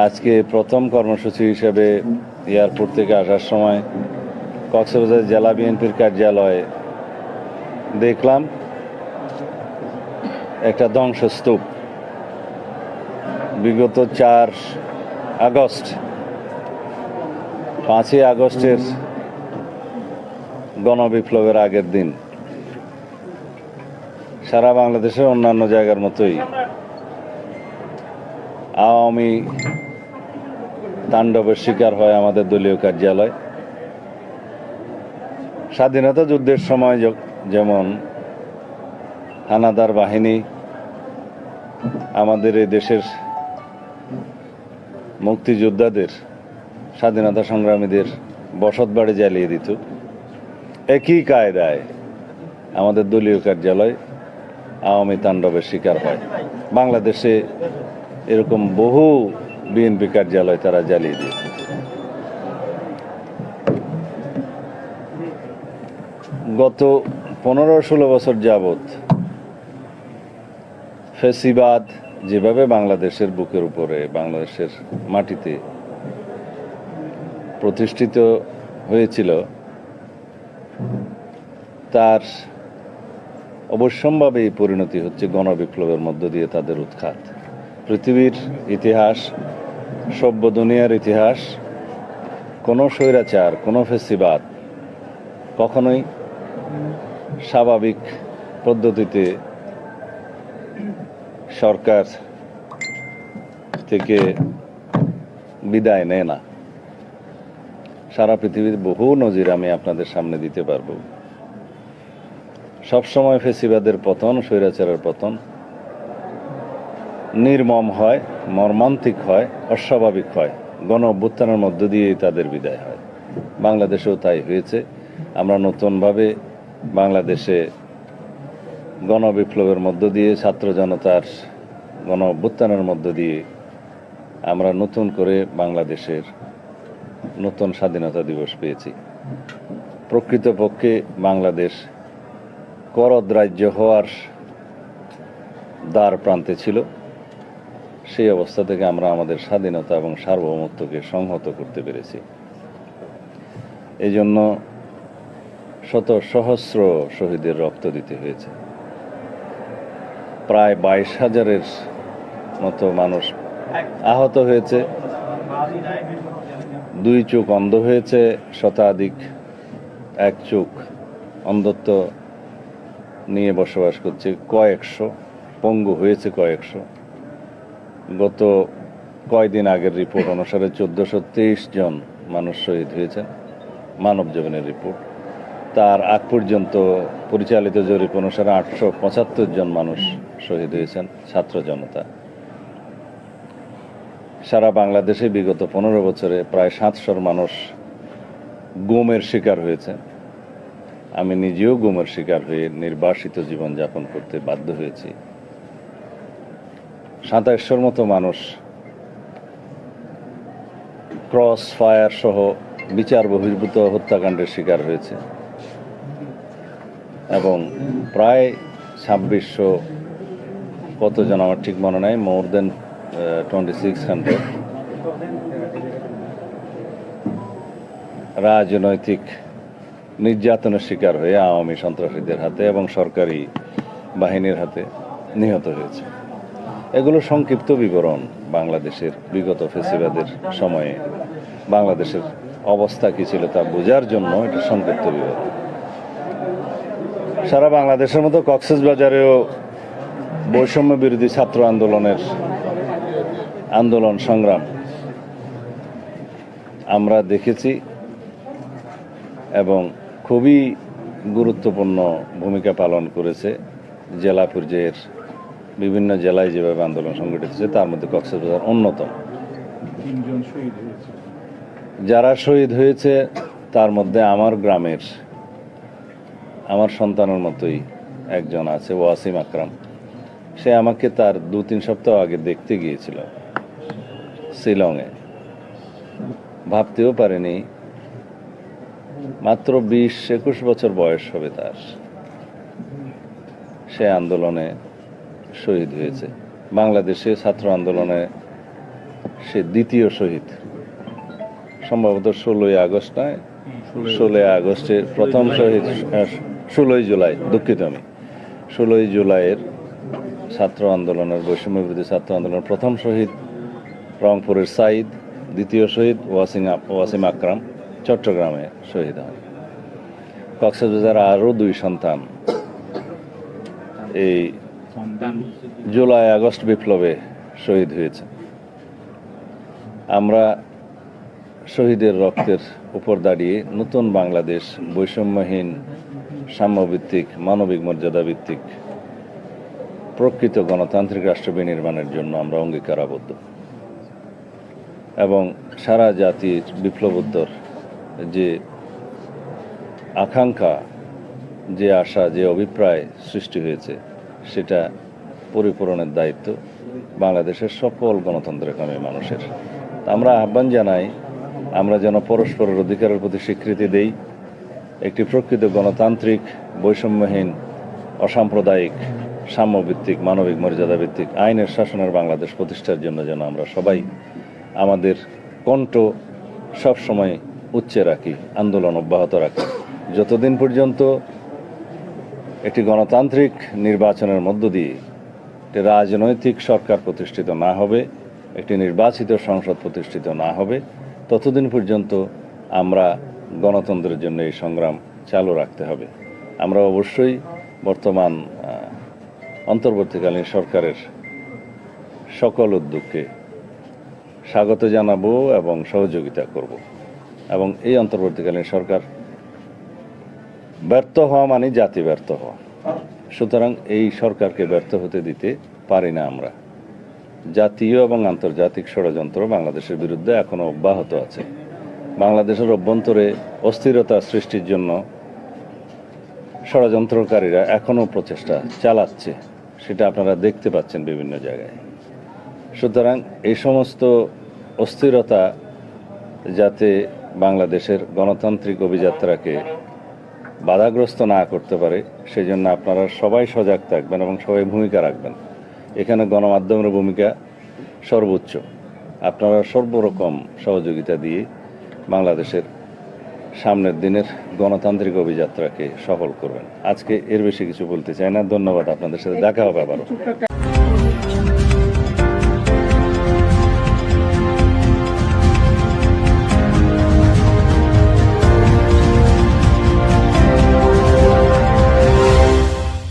আজকে প্রথম কর্মসূচি হিসেবে এয়ারপোর্ট থেকে আসার সময় কক্সবাজার জেলা বিএনপির কার্যালয়ে দেখলাম একটা ধ্বংসস্তূপ। বিগত চার আগস্ট, পাঁচই আগস্টের গণবিপ্লবের আগের দিন। সারা বাংলাদেশের অন্যান্য জায়গার মতোই আওয়ামী তাণ্ডবের শিকার হয় আমাদের দলীয় কার্যালয়। স্বাধীনতা যুদ্ধের সময় যেমন হানাদার বাহিনী আমাদের এই দেশের মুক্তিযোদ্ধাদের, স্বাধীনতা সংগ্রামীদের বসত বাড়ি জ্বালিয়ে দিত। একই কায়দায় আমাদের দলীয় কার্যালয় আওয়ামী তাণ্ডবের শিকার হয়। বাংলাদেশে এরকম বহু বিএনপি কার্যালয় তারা জ্বালিয়ে দিয়েছে। গত পনেরো ষোলো বছর যাবত ফেসিবাদ যেভাবে বাংলাদেশের বুকের উপরে, বাংলাদেশের মাটিতে প্রতিষ্ঠিত হয়েছিল, তার অবশ্যম্ভাবে এই পরিণতি হচ্ছে গণবিপ্লবের মধ্য দিয়ে তাদের উৎখাত। পৃথিবীর ইতিহাস, সভ্য দুনিয়ার ইতিহাস, কোনো স্বৈরাচার, কোনো ফেসিবাদ কখনোই স্বাভাবিক পদ্ধতিতে সরকার থেকে বিদায় নেয় না। সারা পৃথিবীর বহু নজির আমি আপনাদের সামনে দিতে পারব। সবসময় ফেসিবাদের পতন, স্বৈরাচারের পতন নির্মম হয়, মর্মান্তিক হয়, অস্বাভাবিক হয়। গণ অভ্যুত্থানের মধ্য দিয়েই তাদের বিদায় হয়। বাংলাদেশেও তাই হয়েছে। আমরা নতুনভাবে বাংলাদেশে গণবিপ্লবের মধ্য দিয়ে, ছাত্র জনতার গণ অভ্যুত্থানের মধ্য দিয়ে আমরা নতুন করে বাংলাদেশের নতুন স্বাধীনতা দিবস পেয়েছি। প্রকৃতপক্ষে বাংলাদেশ করদ রাজ্য হওয়ার দ্বার প্রান্তে ছিল। সেই অবস্থা থেকে আমরা আমাদের স্বাধীনতা এবং সার্বভৌমত্বকে সংহত করতে পেরেছি। এই জন্য শত সহস্র শহীদের রক্ত দিতে হয়েছে। প্রায় বাইশ হাজারের মতো মানুষ আহত হয়েছে। দুই চোখ অন্ধ হয়েছে, শতাধিক এক চোখ অন্ধত্ব নিয়ে বসবাস করছে। কয়েকশো, পঙ্গু হয়েছে কয়েকশো। গত কয়দিন আগের রিপোর্ট অনুসারে চোদ্দোশো তেইশ জন মানুষ শহীদ হয়েছেন মানব জীবনের রিপোর্ট তার আগ পর্যন্ত পরিচালিত জরিপ অনুসারে আটশো পঁচাত্তর জন মানুষ শহীদ হয়েছেন, ছাত্র জনতা। সারা বাংলাদেশে বিগত পনেরো বছরে প্রায় সাতশোর মানুষ গুমের শিকার হয়েছে। আমি নিজেও গুমের শিকার হয়ে নির্বাসিত জীবনযাপন করতে বাধ্য হয়েছি। সাতাইশশোর মতো মানুষ ক্রস ফায়ার সহ বিচার বহির্ভূত হত্যাকাণ্ডের শিকার হয়েছে। এবং প্রায় ছাব্বিশশো কতজন আমার ঠিক মনে নাই, more than twenty six hundred. রাজনৈতিক নির্যাতনের শিকার হয়ে আওয়ামী সন্ত্রাসীদের হাতে এবং সরকারি বাহিনীর হাতে নিহত হয়েছে। এগুলো সংক্ষিপ্ত বিবরণ বাংলাদেশের বিগত ফেসিবাদের সময়ে। বাংলাদেশের অবস্থা কী ছিল তা বোঝার জন্য এটা সংক্ষিপ্ত বিবরণ। সারা বাংলাদেশের মতো কক্সবাজারেও বৈষম্য বিরোধী ছাত্র আন্দোলনের আন্দোলন সংগ্রাম আমরা দেখেছি এবং খুবই গুরুত্বপূর্ণ ভূমিকা পালন করেছে জেলা পর্যায়ের বিভিন্ন জেলায় যেভাবে আন্দোলন সংগঠিত হয়েছে তার মধ্যে কক্সবাজার অন্যতম। যারা শহীদ হয়েছে তার মধ্যে আমার গ্রামের আমার সন্তানের মতোই একজন আছে ওয়াসিম আকরাম। সে আমাকে তার দু তিন সপ্তাহ আগে দেখতে গিয়েছিল শিলংয়ে। ভাবতেও পারেনি মাত্র বিশ একুশ বছর বয়স হবে তার। সে আন্দোলনে শহীদ হয়েছে। বাংলাদেশে ছাত্র আন্দোলনে সে দ্বিতীয় শহীদ। সম্ভবত ষোলোই আগস্ট নয় ষোলোই আগস্টের প্রথম শহীদ ষোলোই জুলাই দুঃখিত আমি। ষোলোই জুলাইয়ের ছাত্র আন্দোলনের বৈষম্য বিরোধী ছাত্র আন্দোলনের প্রথম শহীদ রংপুরের সাইদ দ্বিতীয় শহীদ ওয়াসিম ওয়াসিম আকরাম চট্টগ্রামে শহীদ হন। কক্সবাজার আরও দুই সন্তান এই জুলাই, আগস্ট বিপ্লবে শহীদ হয়েছে। আমরা শহীদের রক্তের উপর দাঁড়িয়ে নতুন বাংলাদেশ বৈষম্যহীন, সাম্যভিত্তিক, মানবিক মর্যাদা ভিত্তিক প্রকৃত গণতান্ত্রিক রাষ্ট্র বিনির্মাণের জন্য আমরা অঙ্গীকারাবদ্ধ। এবং সারা জাতির বিপ্লবোত্তর যে আকাঙ্ক্ষা, যে আশা, যে অভিপ্রায় সৃষ্টি হয়েছে সেটা পরিপূরণের দায়িত্ব বাংলাদেশের সকল গণতন্ত্রের গণতন্ত্রকামী মানুষের। আমরা আহ্বান জানাই, আমরা যেন পরস্পরের অধিকারের প্রতি স্বীকৃতি দেই, একটি প্রকৃত গণতান্ত্রিক, বৈষম্যহীন, অসাম্প্রদায়িক, সাম্যভিত্তিক, মানবিক মর্যাদা ভিত্তিক আইনের শাসনের বাংলাদেশ প্রতিষ্ঠার জন্য যেন আমরা সবাই আমাদের কণ্ঠ সবসময় উচ্চে রাখি, আন্দোলন অব্যাহত রাখি। যতদিন পর্যন্ত একটি গণতান্ত্রিক নির্বাচনের মধ্য দিয়ে একটি রাজনৈতিক সরকার প্রতিষ্ঠিত না হবে, একটি নির্বাচিত সংসদ প্রতিষ্ঠিত না হবে, ততদিন পর্যন্ত আমরা গণতন্ত্রের জন্য এই সংগ্রাম চালু রাখতে হবে। আমরা অবশ্যই বর্তমান অন্তর্বর্তীকালীন সরকারের সকল উদ্যোগকে স্বাগত জানাব এবং সহযোগিতা করব। এবং এই অন্তর্বর্তীকালীন সরকার ব্যর্থ হওয়া মানে জাতি ব্যর্থ হওয়া। সুতরাং এই সরকারকে ব্যর্থ হতে দিতে পারি না আমরা। জাতীয় এবং আন্তর্জাতিক ষড়যন্ত্র বাংলাদেশের বিরুদ্ধে এখনও অব্যাহত আছে। বাংলাদেশের অভ্যন্তরে অস্থিরতা সৃষ্টির জন্য ষড়যন্ত্রকারীরা এখনও প্রচেষ্টা চালাচ্ছে, সেটা আপনারা দেখতে পাচ্ছেন বিভিন্ন জায়গায়। সুতরাং এই সমস্ত অস্থিরতা যাতে বাংলাদেশের গণতান্ত্রিক অভিযাত্রাকে বাধাগ্রস্ত না করতে পারে সেই জন্য আপনারা সবাই সজাগ থাকবেন এবং সবাই ভূমিকা রাখবেন। এখানে গণমাধ্যমের ভূমিকা সর্বোচ্চ। আপনারা সর্বরকম সহযোগিতা দিয়ে বাংলাদেশের সামনের দিনের গণতান্ত্রিক অভিযাত্রাকে সফল করবেন। আজকে এর বেশি কিছু বলতে চাই না। ধন্যবাদ আপনাদের সাথে। দেখা হবে আবারও।